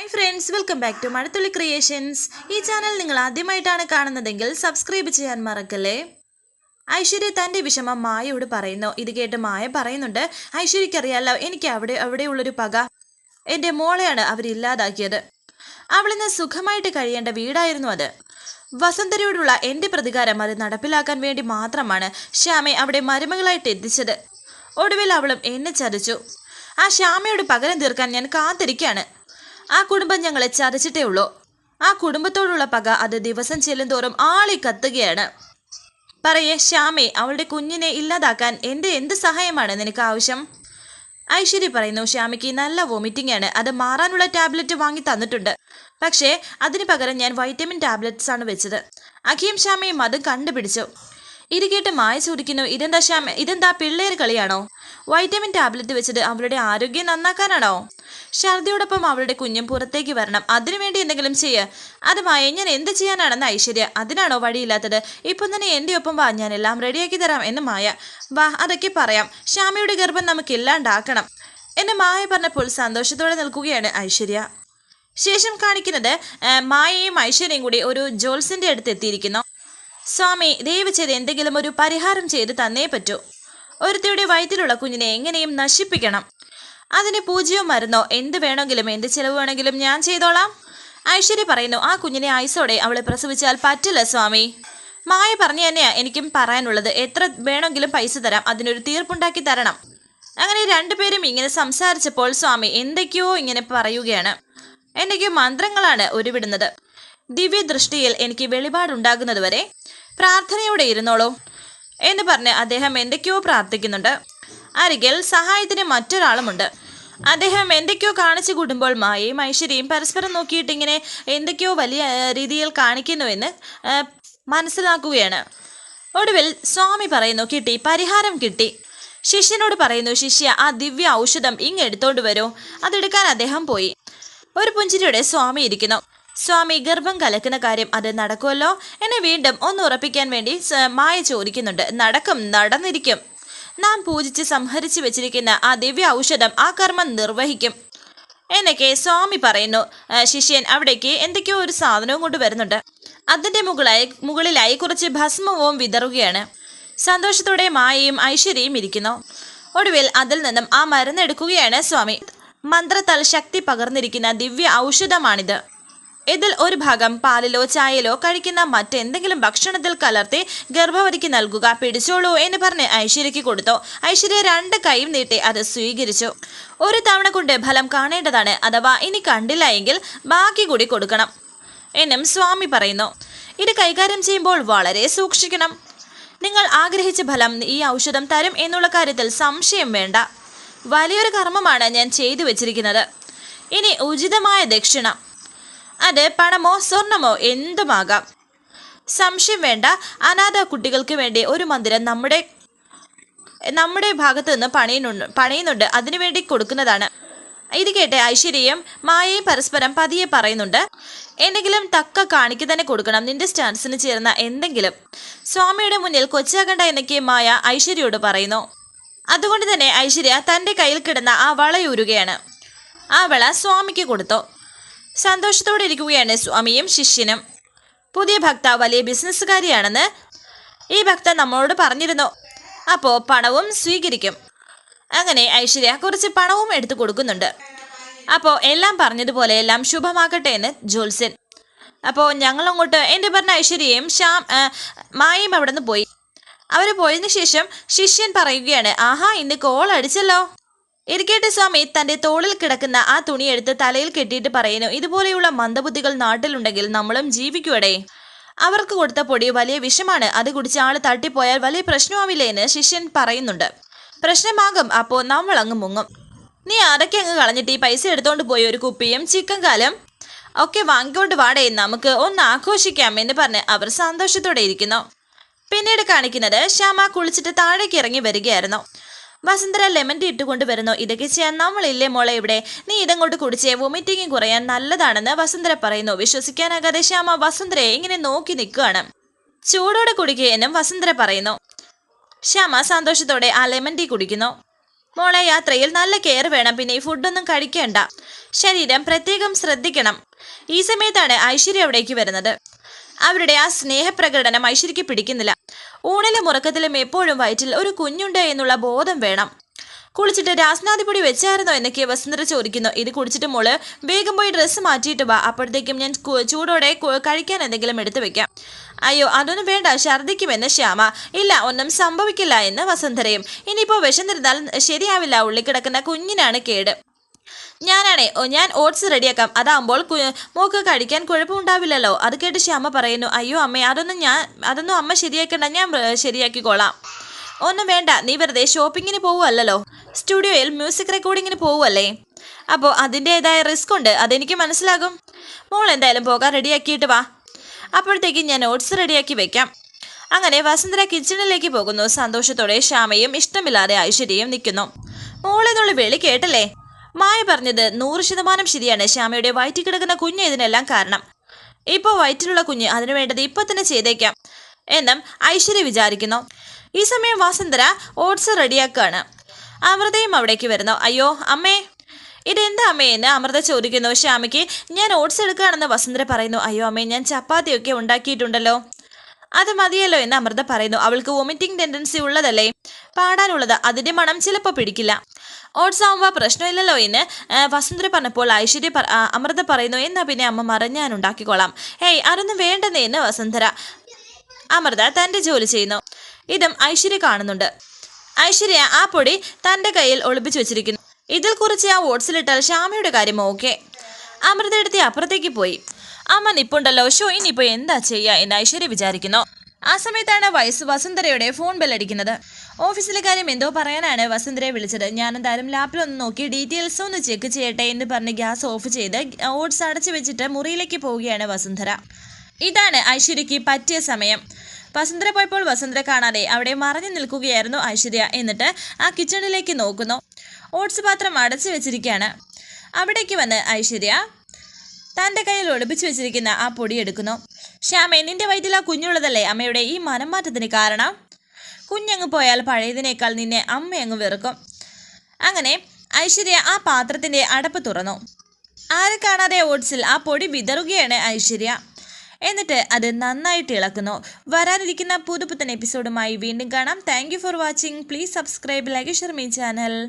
Hi friends welcome back to Mazhathulli creations ഈ channel നിങ്ങൾ ആദ്യമായിട്ടാണ് കാണുന്നതെങ്കിൽ സബ്സ്ക്രൈബ് ചെയ്യാൻ മറക്കല്ലേ? ഐശ്വര്യ തന്റെ വിഷമം മായയോട് പറയുന്നു. ഇത് കേട്ട് മായ പറയുന്നുണ്ട് ഐശ്വര്യക്കറിയാലോ എനിക്ക് അവിടെ അവിടെയുള്ളൊരു പക. എന്റെ മോളെയാണ് അവരില്ലാതാക്കിയത് അവളിന്ന് സുഖമായിട്ട് കഴിയേണ്ട വീടായിരുന്നു അത്. വസന്തരയോടുള്ള എന്റെ പ്രതികാരം അത് നടപ്പിലാക്കാൻ വേണ്ടി മാത്രമാണ് ശ്യാമെ അവിടെ മരുമകളായിട്ട് എത്തിച്ചത്. ഒടുവിൽ അവളും എന്നെ ചതിച്ചു. ആ ശ്യാമയോട് പകരം തീർക്കാൻ ഞാൻ കാത്തിരിക്കുകയാണ്. ആ കുടുംബം ഞങ്ങളെ ചതച്ചിട്ടേ ഉള്ളൂ. ആ കുടുംബത്തോടുള്ള പക അത് ദിവസം ചെല്ലുന്തോറും ആളി കത്തുകയാണ്. പറയേ ശ്യാമേ അവളുടെ കുഞ്ഞിനെ ഇല്ലാതാക്കാൻ എന്റെ എന്ത് സഹായമാണ് നിനക്ക് ആവശ്യം? ഐശ്വര്യ പറയുന്നു ശ്യാമിക്ക് നല്ല വോമിറ്റിംഗ് ആണ്. അത് മാറാനുള്ള ടാബ്ലറ്റ് വാങ്ങി തന്നിട്ടുണ്ട്. പക്ഷേ അതിന് പകരം ഞാൻ വൈറ്റമിൻ ടാബ്ലറ്റ്സ് ആണ് വെച്ചത്. അഖിയും ശ്യാമയും അത് കണ്ടുപിടിച്ചു. ഇത് കേട്ട് മായ ചോദിക്കുന്നു ഇതെന്താ ശ്യാമ ഇതെന്താ പിള്ളേർ കളിയാണോ? വൈറ്റമിൻ ടാബ്ലറ്റ് വെച്ചത് അവരുടെ ആരോഗ്യം നന്നാക്കാനാണോ? ഛർദിയോടൊപ്പം അവളുടെ കുഞ്ഞും പുറത്തേക്ക് വരണം. അതിനുവേണ്ടി എന്തെങ്കിലും ചെയ്യ. അത് മായ ഞാൻ എന്ത് ചെയ്യാനാണെന്ന് ഐശ്വര്യ അതിനാണോ വഴിയില്ലാത്തത്? ഇപ്പം തന്നെ എന്റെ ഒപ്പം വാ ഞാൻ എല്ലാം റെഡിയാക്കി തരാം എന്ന് മായ. വാ അതൊക്കെ പറയാം. ശ്യാമയുടെ ഗർഭം നമുക്ക് ഇല്ലാണ്ടാക്കണം എന്ന് മായ പറഞ്ഞപ്പോൾ സന്തോഷത്തോടെ നിൽക്കുകയാണ് ഐശ്വര്യ. ശേഷം കാണിക്കുന്നത് മായയും ഐശ്വര്യയും കൂടി ഒരു ജോൽസിന്റെ അടുത്ത് എത്തിയിരിക്കുന്നു. സ്വാമി ദയവ് ചെയ്ത് എന്തെങ്കിലും ഒരു പരിഹാരം ചെയ്ത് തന്നേ പറ്റൂ. ഒരുത്തിയുടെ വയറ്റിലുള്ള കുഞ്ഞിനെ എങ്ങനെയും നശിപ്പിക്കണം. അതിന് പൂജ്യവും മരുന്നോ? എന്ത് വേണമെങ്കിലും എന്ത് ചിലവ് വേണമെങ്കിലും ഞാൻ ചെയ്തോളാം. ഐശ്വര്യ പറയുന്നു ആ കുഞ്ഞിനെ ആയുസോടെ അവളെ പ്രസവിച്ചാൽ പറ്റില്ല സ്വാമി. മായ പറഞ്ഞു തന്നെയാ എനിക്കും പറയാനുള്ളത് എത്ര വേണമെങ്കിലും പൈസ തരാം അതിനൊരു തീർപ്പുണ്ടാക്കി തരണം. അങ്ങനെ രണ്ടുപേരും ഇങ്ങനെ സംസാരിച്ചപ്പോൾ സ്വാമി എന്തൊക്കെയോ ഇങ്ങനെ പറയുകയാണ്. എന്തൊക്കെയോ മന്ത്രങ്ങളാണ് ഉരുവിടുന്നത്. ദിവ്യദൃഷ്ടിയിൽ എനിക്ക് വെളിപാടുണ്ടാകുന്നതുവരെ പ്രാർത്ഥനയോടെ ഇരുന്നോളൂ എന്ന് പറഞ്ഞ് അദ്ദേഹം എന്തൊക്കെയോ പ്രാർത്ഥിക്കുന്നുണ്ട്. അരികിൽ സഹായത്തിന് മറ്റൊരാളുമുണ്ട്. അദ്ദേഹം എന്തൊക്കെയോ കാണിച്ചു കൂടുമ്പോൾ മായയും ഐശ്വര്യയും പരസ്പരം നോക്കിയിട്ട് ഇങ്ങനെ എന്തൊക്കെയോ വലിയ രീതിയിൽ കാണിക്കുന്നുവെന്ന് മനസ്സിലാക്കുകയാണ്. ഒടുവിൽ സ്വാമി പറയുന്നു കിട്ടി പരിഹാരം കിട്ടി. ശിഷ്യനോട് പറയുന്നു ശിഷ്യ ആ ദിവ്യ ഔഷധം ഇങ്ങ് എടുത്തോണ്ട് വരൂ. അതെടുക്കാൻ അദ്ദേഹം പോയി. ഒരു പുഞ്ചിരിയുടെ സ്വാമി ഇരിക്കുന്നു. സ്വാമി ഗർഭം കലക്കുന്ന കാര്യം അത് നടക്കുമല്ലോ? എന്നെ വീണ്ടും ഒന്ന് ഉറപ്പിക്കാൻ വേണ്ടി മായ ചോദിക്കുന്നുണ്ട്. നടക്കും നടന്നിരിക്കും. നാം പൂജിച്ച് സംഹരിച്ചു വെച്ചിരിക്കുന്ന ആ ദിവ്യ ഔഷധം ആ കർമ്മം നിർവഹിക്കും. എന്നൊക്കെ സ്വാമി പറയുന്നു. ശിഷ്യൻ അവിടേക്ക് എന്തൊക്കെയോ ഒരു സാധനവും കൊണ്ട് വരുന്നുണ്ട്. അതിന്റെ മുകളായി മുകളിലായി കുറച്ച് ഭസ്മവും വിതറുകയാണ്. സന്തോഷത്തോടെ മായയും ഐശ്വര്യയും ഇരിക്കുന്നു. ഒടുവിൽ അതിൽ നിന്നും ആ മരുന്ന് എടുക്കുകയാണ് സ്വാമി. മന്ത്രത്താൽ ശക്തി പകർന്നിരിക്കുന്ന ദിവ്യ ഔഷധമാണിത്. ഇതിൽ ഒരു ഭാഗം പാലിലോ ചായയിലോ കഴിക്കുന്ന മറ്റെന്തെങ്കിലും ഭക്ഷണത്തിൽ കലർത്തി ഗർഭവതിക്ക് നൽകുക പിടിച്ചോളൂ എന്ന് പറഞ്ഞ് ഐശ്വര്യയ്ക്ക് കൊടുത്തു. ഐശ്വര്യ രണ്ട് കൈയും നീട്ടി അത് സ്വീകരിച്ചു. ഒരു തവണ കൊണ്ട് ഫലം കാണേണ്ടതാണ് അഥവാ ഇനി കണ്ടില്ല എങ്കിൽ ബാക്കി കൂടി കൊടുക്കണം എന്നും സ്വാമി പറയുന്നു. ഇത് കൈകാര്യം ചെയ്യുമ്പോൾ വളരെ സൂക്ഷിക്കണം. നിങ്ങൾ ആഗ്രഹിച്ച ഫലം ഈ ഔഷധം തരും എന്നുള്ള കാര്യത്തിൽ സംശയം വേണ്ട. വലിയൊരു കർമ്മമാണ് ഞാൻ ചെയ്തു വെച്ചിരിക്കുന്നത്. ഇനി ഉചിതമായ ദക്ഷിണ. അത് പണമോ സ്വർണമോ എന്തുമാകാം? സംശയം വേണ്ട. അനാഥ കുട്ടികൾക്ക് വേണ്ടി ഒരു മന്ദിരം നമ്മുടെ നമ്മുടെ ഭാഗത്ത് നിന്ന് പണിയുന്നുണ്ട് പണിയുന്നുണ്ട്. അതിനുവേണ്ടി കൊടുക്കുന്നതാണ്. ഇത് കേട്ട് ഐശ്വര്യയും മായയും പരസ്പരം പതിയെ പറയുന്നുണ്ട്. എന്തെങ്കിലും തക്ക കാണിക്ക് തന്നെ കൊടുക്കണം. നിന്റെ സ്റ്റാൻസിന് ചേർന്ന എന്തെങ്കിലും. സ്വാമിയുടെ മുന്നിൽ കൊച്ചാകണ്ട എന്നൊക്കെ മായ ഐശ്വര്യയോട് പറയുന്നു. അതുകൊണ്ട് തന്നെ ഐശ്വര്യ തന്റെ കയ്യിൽ കിടന്ന ആ വളയൂരുകയാണ് ആ വള സ്വാമിക്ക് കൊടുത്തു. സന്തോഷത്തോടെ ഇരിക്കുകയാണ് സ്വാമിയും ശിഷ്യനും. പുതിയ ഭക്ത വലിയ ബിസിനസ്സുകാരിയാണെന്ന് ഈ ഭക്ത നമ്മളോട് പറഞ്ഞിരുന്നു. അപ്പോൾ പണവും സ്വീകരിക്കും. അങ്ങനെ ഐശ്വര്യ കുറച്ച് പണവും എടുത്തു കൊടുക്കുന്നുണ്ട്. അപ്പോൾ എല്ലാം പറഞ്ഞതുപോലെ എല്ലാം ശുഭമാക്കട്ടെ എന്ന് ജോത്സ്യൻ അപ്പോൾ ഞങ്ങളങ്ങോട്ട് എന്റെ പറഞ്ഞ ഐശ്വര്യയും ശ്യാം മായയും അവിടെ നിന്ന് പോയി. അവർ പോയതിനു ശേഷം ശിഷ്യൻ പറയുകയാണ് ആഹാ ഇന്ന് കോൾ അടിച്ചല്ലോ ഇരിക്കട്ടെ സ്വാമി തന്റെ തോളിൽ കിടക്കുന്ന ആ തുണി എടുത്ത് തലയിൽ കെട്ടിയിട്ട് പറയുന്നു ഇതുപോലെയുള്ള മന്ദബുദ്ധികൾ നാട്ടിലുണ്ടെങ്കിൽ നമ്മളും ജീവിക്കുവടേ. അവർക്ക് കൊടുത്ത പൊടി വലിയ വിഷമാണ്. അത് കുടിച്ച് ആൾ തട്ടിപ്പോയാൽ വലിയ പ്രശ്നമാവില്ലേ എന്ന് ശിഷ്യൻ പറയുന്നുണ്ട്. പ്രശ്നമാകും അപ്പോ നമ്മൾ അങ്ങ് മുങ്ങും. നീ അതൊക്കെ അങ്ങ് കളഞ്ഞിട്ട് ഈ പൈസ എടുത്തോണ്ട് പോയി ഒരു കുപ്പിയും ചിക്കൻ കാലം ഒക്കെ വാങ്ങിക്കൊണ്ട് വാടേ നമുക്ക് ഒന്ന് ആഘോഷിക്കാം എന്ന് പറഞ്ഞ് അവർ സന്തോഷത്തോടെ ഇരിക്കുന്നു. പിന്നീട് കാണിക്കുന്നത് ശ്യാമ കുളിച്ചിട്ട് താഴേക്ക് ഇറങ്ങി വരികയായിരുന്നു. വസുന്ധര ലെമൺ ടീ ഇട്ടുകൊണ്ട് വരുന്നു. ഇതൊക്കെ ചെയ്യാൻ നമ്മളില്ലേ മോളെ ഇവിടെ? നീ ഇതങ്ങോട്ട് കുടിച്ചേ വൊമിറ്റിംഗ് കുറയാൻ നല്ലതാണെന്ന് വസുന്ധര പറയുന്നു. വിശ്വസിക്കാനാകാതെ ശ്യാമ വസുന്ധരയെ ഇങ്ങനെ നോക്കി നിൽക്കുകയാണ്. ചൂടോടെ കുടിക്കുകയെന്നും വസുന്ധര പറയുന്നു. ശ്യാമ സന്തോഷത്തോടെ ആ ലെമൺ ടീ കുടിക്കുന്നു. മോളെ യാത്രയിൽ നല്ല കെയർ വേണം. പിന്നെ ഈ ഫുഡൊന്നും കഴിക്കേണ്ട. ശരീരം പ്രത്യേകം ശ്രദ്ധിക്കണം. ഈ സമയത്താണ് ഐശ്വര്യ അവിടേക്ക് വരുന്നത്. അവരുടെ ആ സ്നേഹപ്രകടനം ഐശ്വര്യയ്ക്ക് പിടിക്കുന്നില്ല. ഊണിലും ഉറക്കത്തിലും എപ്പോഴും വയറ്റിൽ ഒരു കുഞ്ഞുണ്ട് എന്നുള്ള ബോധം വേണം. കുളിച്ചിട്ട് രാസ്നാദി പൊടി വെച്ചായിരുന്നോ എന്നൊക്കെ വസുന്ധര ചോദിക്കുന്നു. ഇത് കുടിച്ചിട്ട് മോൾ വേഗം പോയി ഡ്രസ്സ് മാറ്റിയിട്ട് വാ. അപ്പോഴത്തേക്കും ഞാൻ ചൂടോടെ കഴിക്കാൻ എന്തെങ്കിലും എടുത്തു വെക്കാം. അയ്യോ അതൊന്നും വേണ്ട. ഛർദ്ദിക്കുമെന്ന് ശ്യാമ. ഇല്ല ഒന്നും സംഭവിക്കില്ല എന്ന് വസുന്ധരയും. ഇനിയിപ്പോൾ വിശന്നിരുന്നാൽ ശരിയാവില്ല. ഉള്ളിൽ കിടക്കുന്ന കുഞ്ഞിനാണ് കേട്. ഞാനാണേ ഞാൻ ഓട്സ് റെഡിയാക്കാം. അതാകുമ്പോൾ മോക്ക് കഴിക്കാൻ കുഴപ്പമുണ്ടാവില്ലല്ലോ. അത് കേട്ട് ശ്യാമ പറയുന്നു അയ്യോ അമ്മേ അതൊന്നും ഞാൻ അതൊന്നും അമ്മ ശരിയാക്കണ്ട. ഞാൻ ശരിയാക്കിക്കോളാം. ഒന്നും വേണ്ട നീ വെറുതെ ഷോപ്പിങ്ങിന് പോവുമല്ലോ സ്റ്റുഡിയോയിൽ മ്യൂസിക് റെക്കോർഡിങ്ങിന് പോവുമല്ലേ അപ്പോൾ അതിന്റെതായ റിസ്ക് ഉണ്ട്. അതെനിക്ക് മനസ്സിലാകും. മോൾ എന്തായാലും പോകാൻ റെഡിയാക്കിയിട്ട് വാ. അപ്പോഴത്തേക്കും ഞാൻ ഓട്സ് റെഡിയാക്കി വെക്കാം. അങ്ങനെ വസുന്ധര കിച്ചണിലേക്ക് പോകുന്നു. സന്തോഷത്തോടെ ശ്യാമയും ഇഷ്ടമില്ലാതെ ഐശ്വര്യയും നിൽക്കുന്നു. മോളെന്നുള്ള വിളി കേട്ടല്ലേ? മായ പറഞ്ഞത് നൂറ് ശതമാനം ശരിയാണ്. ശ്യാമയുടെ വയറ്റിൽ കിടക്കുന്ന കുഞ്ഞ് ഇതിനെല്ലാം കാരണം. ഇപ്പോൾ വയറ്റിലുള്ള കുഞ്ഞ് അതിനു വേണ്ടത് ഇപ്പൊ തന്നെ ചെയ്തേക്കാം എന്നും ഐശ്വര്യ വിചാരിക്കുന്നു. ഈ സമയം വസുന്ധര ഓട്സ് റെഡിയാക്കുകയാണ് അമൃതയും അവിടേക്ക് വരുന്നു. അയ്യോ അമ്മേ. ഇതെന്താ അമ്മേ എന്ന് അമൃത ചോദിക്കുന്നു. ശ്യാമയ്ക്ക് ഞാൻ ഓട്സ് എടുക്കുകയാണെന്ന് വസുന്ധര പറയുന്നു. അയ്യോ അമ്മേ ഞാൻ ചപ്പാത്തിയൊക്കെ ഉണ്ടാക്കിയിട്ടുണ്ടല്ലോ. അത് മതിയല്ലോ എന്ന് അമൃത പറയുന്നു. അവൾക്ക് വോമിറ്റിംഗ് ടെൻഡൻസി ഉള്ളതല്ലേ? പാടാനുള്ളത് അതിന്റെ മണം ചിലപ്പോൾ പിടിക്കില്ല. ഓട്സ് ആവുമ്പോൾ പ്രശ്നമില്ലല്ലോ എന്ന് വസുന്ധര പറഞ്ഞപ്പോൾ ഐശ്വര്യ അമൃത പറയുന്നു. എന്നാ പിന്നെ അമ്മ ഞാൻ ഉണ്ടാക്കിക്കോളാം. ഏയ് അതൊന്നും വേണ്ടെന്നേ എന്ന് വസുന്ധര അമൃത തന്റെ ജോലി ചെയ്യുന്നു. ഇതും ഐശ്വര്യ കാണുന്നുണ്ട്. ഐശ്വര്യ ആ പൊടി തന്റെ കയ്യിൽ ഒളിപ്പിച്ചു വെച്ചിരിക്കുന്നു. ഇതിൽ കുറിച്ച് ആ ഓട്സിലിട്ടാൽ ശ്യാമയുടെ കാര്യം ഓക്കെ അമൃത എടുത്ത് അപ്പുറത്തേക്ക് പോയി. അമ്മ നിപ്പുണ്ടല്ലോ. ഷോ ഇനിയിപ്പോ എന്താ ചെയ്യാ എന്ന് ഐശ്വര്യ വിചാരിക്കുന്നു. ആ സമയത്താണ് വയസ്സ് വസുന്ധരയുടെ ഫോൺ ബെല്ലടിക്കുന്നത് ഓഫീസിലെ കാര്യം എന്തോ പറയാനാണ് വസുന്ധരയെ വിളിച്ചത്. ഞാൻ എന്തായാലും ലാപ്പിൽ ഒന്ന് നോക്കി ഡീറ്റെയിൽസ് ഒന്ന് ചെക്ക് ചെയ്യട്ടെ എന്ന് പറഞ്ഞ് ഗ്യാസ് ഓഫ് ചെയ്ത് ഓട്സ് അടച്ചു വെച്ചിട്ട് മുറിയിലേക്ക് പോവുകയാണ് വസുന്ധര. ഇതാണ് ഐശ്വര്യയ്ക്ക് പറ്റിയ സമയം. വസുന്ധര പോയപ്പോൾ വസുന്ധര കാണാതെ അവിടെ മറഞ്ഞു നിൽക്കുകയായിരുന്നു ഐശ്വര്യ. എന്നിട്ട് ആ കിച്ചണിലേക്ക് നോക്കുന്നു. ഓട്സ് പാത്രം അടച്ചു വെച്ചിരിക്കുകയാണ്. അവിടേക്ക് വന്ന് ഐശ്വര്യ തന്റെ കയ്യിൽ ഒളിപ്പിച്ചു വെച്ചിരിക്കുന്ന ആ പൊടി എടുക്കുന്നു. ശ്യാമേ നിന്റെ വയറ്റിൽ ആ കുഞ്ഞുള്ളതല്ലേ? അമ്മയുടെ ഈ മനംമാറ്റത്തിന് കാരണം? കുഞ്ഞങ്ങ് പോയാൽ പഴയതിനേക്കാൾ നിന്നെ അമ്മ അങ്ങ് വെറുക്കും. അങ്ങനെ ഐശ്വര്യ ആ പാത്രത്തിന്റെ അടപ്പ് തുറന്നു. ആരെ കാണാതെ ഓട്സിൽ ആ പൊടി വിതറുകയാണ് ഐശ്വര്യ. എന്നിട്ട് അത് നന്നായിട്ട് ഇളക്കുന്നു. വരാനിരിക്കുന്ന പുതുപുത്തൻ എപ്പിസോഡുമായി വീണ്ടും കാണാം. Thank for watching please subscribe like share me channel